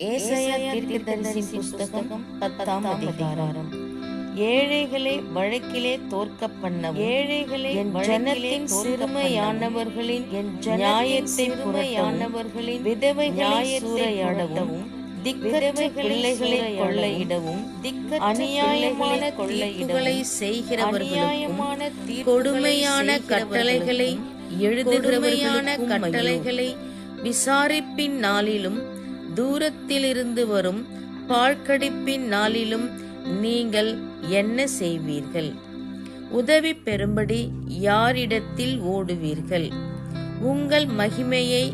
ஏசாயா தீர்க்கதரிசி புஸ்தகம் பத்தாம் அதிகாரம். ஏழைகளை வழக்கிலே தோற்க பண்ண ஏழைகளை என் ஜனத்தின் சிறுமையானவர்களின் என் நியாயத்தை புறமையானவர்களின் விதவைகளை சூறையாடவும் திக்கற்ற பிள்ளைகளை கொள்ளையிடவும் திக்க அநியாயமான கொள்ளையிடலை செய்கிறவர்களுமான கொடுமையான கட்டளைகளை எழுதுகிறவர்களான கட்டளைகளை விசாரிப்பின் நாளிலும் தூரத்திலிருந்து வரும் பாழ்கடிப்பின் நாளிலும் நீங்கள் என்ன செய்வீர்கள்? உதவி பெறும்படி யாரிடத்தில் ஓடுவீர்கள்? உங்கள் மகிமையை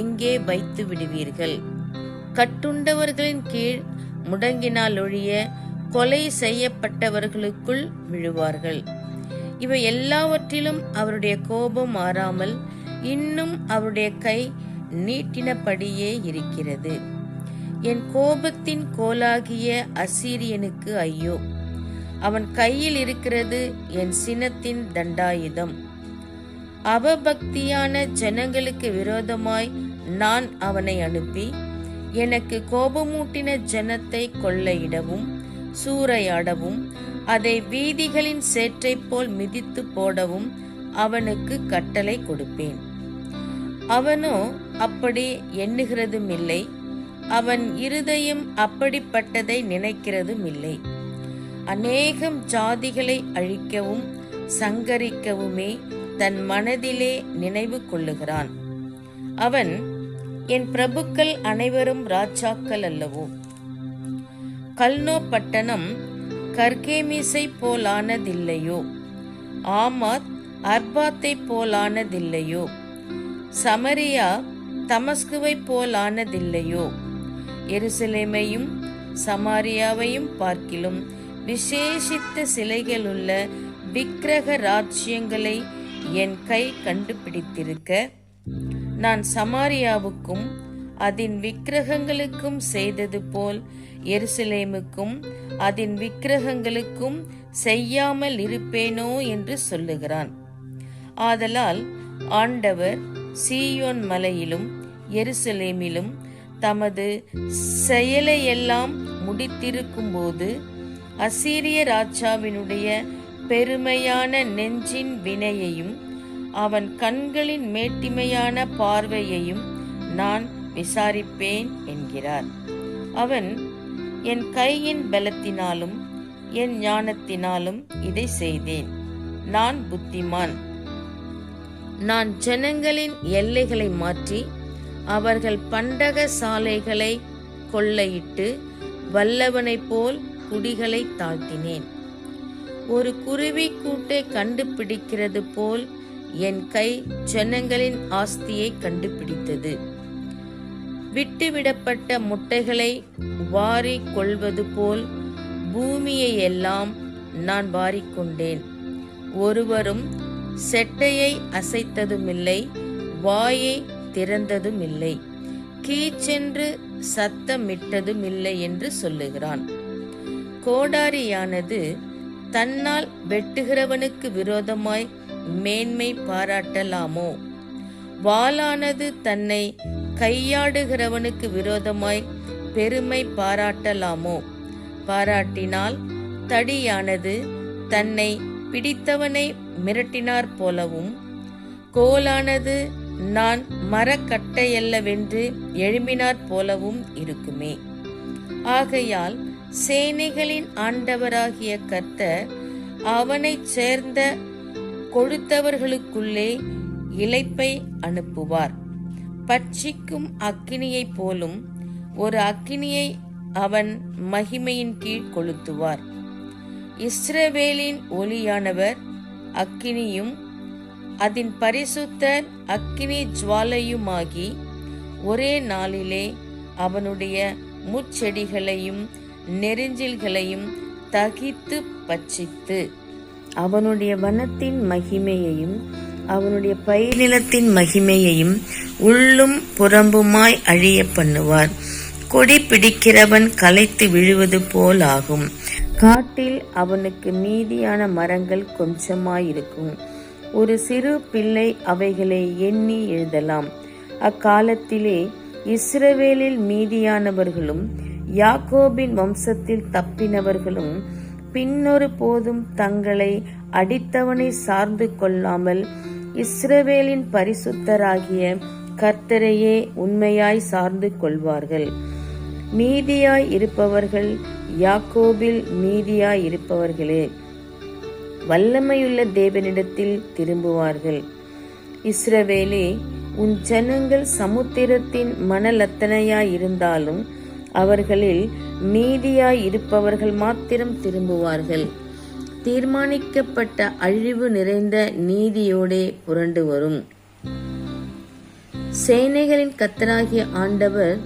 எங்கே வைத்து விடுவீர்கள்? கட்டுண்டவர்களின் கீழ் முடங்கினால் ஒழிய கொலை செய்யப்பட்டவர்களுக்குள் விழுவார்கள். இவை எல்லாவற்றிலும் அவருடைய கோபம் மாறாமல் இன்னும் அவருடைய கை நீட்டினபடியே இருக்கிறது. என் கோபத்தின் கோலாகிய அசீரியனுக்கு ஐயோ. அவன் கையில் இருக்கிறது என் சினத்தின் தண்டாயுதம். அவபக்தியான ஜனங்களுக்கு விரோதமாய் நான் அவனை அனுப்பி எனக்கு கோபமூட்டின ஜனத்தை கொள்ளையிடவும் சூறையாடவும் அதை வீதிகளின் சேற்றைப் போல் மிதித்து போடவும் அவனுக்கு கட்டளை கொடுப்பேன். அவனோ அப்படி எண்ணுகிறதும் இல்லை அவன் இருதயம் அப்படிப்பட்டதை நினைக்கிறதும் இல்லை அநேகம் ஜாதிகளை அழிக்கவும் சங்கரிக்கவுமே தன் மனதிலே நினைவு கொள்ளுகிறான். அவன் என் பிரபுக்கள் அனைவரும் ராஜாக்கள் அல்லவோ? கல்னோ பட்டணம் கர்கேமிசை போலானதில்லையோ? ஆமாத் அர்பாத்தை போலானதில்லையோ? சமரியா தமஸ்குவை போலானதில்லையோ? எருசலேமையும் சமாரியாவையும் பார்க்கிலும் விசேஷித்த சிலைகளுள்ள விக்கிரக ராஜ்யங்களை என் கை கண்டுபிடித்திருக்க நான் சமாரியாவுக்கும் அதன் விக்கிரகங்களுக்கும் செய்தது போல் எருசலேமுக்கும் அதன் விக்கிரகங்களுக்கும் செய்யாமல் இருப்பேனோ என்று சொல்லுகிறான். ஆதலால் ஆண்டவர் சீயோன் மலையிலும் எருசலேமிலும் தமது செயலையெல்லாம் முடித்திருக்கும்போது அசீரிய ராஜாவினுடைய பெருமையான நெஞ்சின் வினையையும் அவன் கண்களின் மேட்டிமையான பார்வையையும் நான் விசாரிப்பேன் என்கிறார். அவன் என் கையின் பலத்தினாலும் என் ஞானத்தினாலும் இதை செய்தேன். நான் புத்திமான். நான் ஜனங்களின் எல்லைகளை மாற்றி அவர்கள் பண்டக சாலைகளை கொள்ளையிட்டு வல்லவனைப் போல் குடிகளை தாழ்த்தினேன். ஒரு குருவி கூட்டை கண்டுபிடிக்கிறது போல் என் கை ஜனங்களின் ஆஸ்தியை கண்டுபிடித்தது. விட்டுவிடப்பட்ட முட்டைகளை வாரி கொள்வது போல் பூமியை எல்லாம் நான் வாரிக்கொண்டேன் ஒருவரும் செட்டையை அசைத்ததுமில்லை வாயை திறந்ததும் இல்லை கீச்சென்று சத்தமிட்டதுமில்லை என்று சொல்லுகிறான். கோடாரியானது தன்னால் வெட்டுகிறவனுக்கு விரோதமாய் மேன்மை பாராட்டலாமோ? வாளானது தன்னை கையாடுகிறவனுக்கு விரோதமாய் பெருமை பாராட்டலாமோ? பாராட்டினால் தடியானது தன்னை பிடித்தவனை மிரட்டினார் போலவும் கோலானது நான் மரக்கட்டையல்லவென்று எழும்பினார் போலவும் இருக்குமே. ஆகையால் சேனைகளின் ஆண்டவராகிய கர்த்தர் அவனைச் சேர்ந்த கொடுத்தவர்களுக்குள்ளே இழைப்பை அனுப்புவார். பட்சிக்கும் அக்கினியைப் போலும் ஒரு அக்கினியை அவன் மகிமையின் கீழ் கொளுத்துவார். இஸ்ரவேலின் ஒளியானவர் அக்கினியும் அதன் பரிசுத்தர் அக்கினி ஜுவாலையுமாகி ஒரே நாளிலே அவனுடைய முச்செடிகளையும் நெருஞ்சில்களையும் தகித்து பச்சித்து அவனுடைய வனத்தின் மகிமையையும் அவனுடைய பயிர்நிலத்தின் மகிமையையும் உள்ளும் புறம்புமாய் அழிய பண்ணுவார். கொடி பிடிக்கிறவன் களைத்து விழுவது போல் ஆகும். காட்டில் அவனுக்கு மீதியான மரங்கள் கொஞ்சமாயிருக்கும். ஒரு சிறு பிள்ளை அவைகளை எண்ணி எழுதலாம். அக்காலத்திலே இஸ்ரவேலில் மீதியானவர்களும் யாக்கோபின் வம்சத்தில் தப்பினவர்களும் பின்னொரு போதும் தங்களை அடித்தவனை சார்ந்து கொள்ளாமல் இஸ்ரவேலின் பரிசுத்தராகிய கர்த்தரையே உண்மையாய் சார்ந்து கொள்வார்கள். மீதியாய் இருப்பவர்கள் யாக்கோபில் மீதியாய் இருப்பவர்களே. வல்லமையுள்ள தேவனிடத்தில் திரும்புவார்கள். இஸ்ரவேலே உன் ஜனங்கள் சமுத்திரத்தின் மணலத்தனையாய் இருந்தாலும் அவர்களில் மீதியாய் இருப்பவர்கள் மாத்திரம் திரும்புவார்கள். தீர்மானிக்கப்பட்ட அழிவு நிறைந்த நீதியோடே புரண்டு வரும். சேனைகளின் கத்தராகிய ஆண்டவர்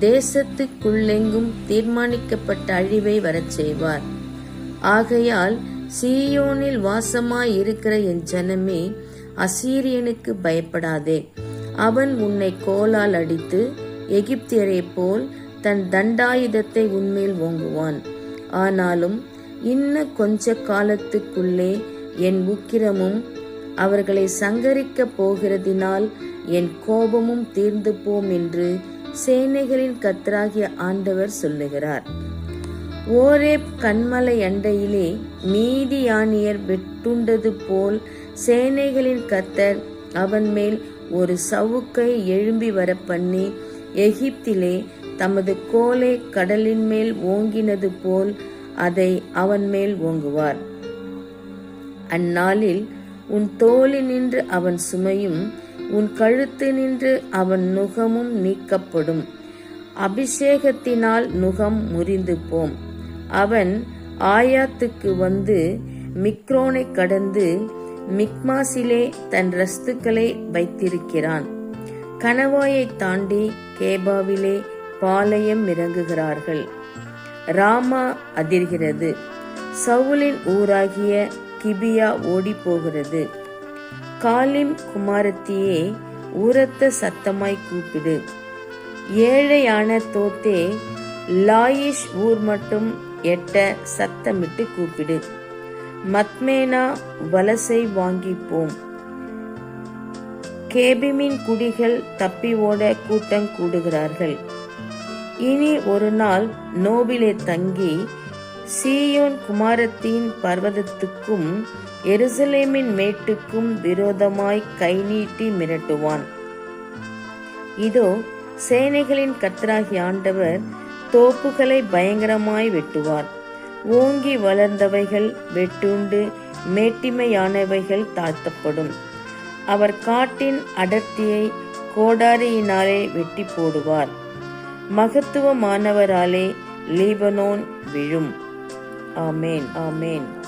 தேசத்துக்குள்ளெங்கும் தீர்மானிக்கப்பட்ட அழிவை வரச் செய்வார். ஆகையால் சீயோனில் வாசமாய் இருக்கிற என் ஜனமே அசீரியனுக்கு பயப்படாதே. அவன் உன்னை கோலால் அடித்து எகிப்தியரைப் போல் தன் தண்டாயுதத்தை உன்மேல் ஓங்குவான். ஆனாலும் இன்ன கொஞ்ச காலத்துக்குள்ளே என் உக்கிரமும் அவர்களை சங்கரிக்க போகிறதினால் என் கோபமும் தீர்ந்து போம் என்று சேனைகளின் கத்தராகிய ஆண்டவர் சொல்லுகிறார். ஓரேப் கண்மலை அண்டையிலே மீதியானியர் வெட்டுண்டது போல் சேனைகளின் கத்தர் அவன் மேல் ஒரு சவுக்கை எழும்பி வர பண்ணி எகிப்திலே தமது கோலை கடலின் மேல் ஓங்கினது போல் அதை அவன் மேல் ஓங்குவார். அந்நாளில் உன் தோளி நின்று அவன் சுமையும் உன் கழுத்து நின்று அவன் நுகமும் நீக்கப்படும். அபிஷேகத்தினால் நுகம் முறிந்து போம். அவன் ஆயாத்துக்கு வந்து மிக்ரோனை கடந்து மிக்மாசிலே தன் ரஸ்துக்களை வைத்திருக்கிறான். கணவாயை தாண்டி கேபாவிலே பாளையம் இறங்குகிறார்கள். ராமா அதிர்கிறது. சவுலின் ஊராகிய கிபியா ஓடி போகிறது காலிம் குமாரத்தியே உரத்த சத்தமாய் கூப்பிடு. ஏழையான தோத்தே லாயிஷ் ஊர் மட்டும் எட்ட சத்தமிட்டு கூப்பிடு. மத்மேனா வலசை வாங்கிப்போம். கேபிமின் குடிகள் தப்பி ஓட கூட்டம் கூடுகிறார்கள். இனி ஒரு நாள் நோபிலே தங்கி சீயோன் குமாரத்தின் பர்வதத்துக்கும் எருசலேமின் மேட்டுக்கும் விரோதமாய் கை நீட்டி மிரட்டுவான். இதோ சேனைகளின் கத்தராகி ஆண்டவர் தோப்புகளை பயங்கரமாய் வெட்டுவார். ஓங்கி வளர்ந்தவைகள் வெட்டுண்டு மேட்டிமையானவைகள் தாழ்த்தப்படும். அவர் காட்டின் அடர்த்தியை கோடாரியினாலே வெட்டி போடுவார். மகத்துவமானவராலே லீபனோன் விழும். ஆமேன். ஆமேன்.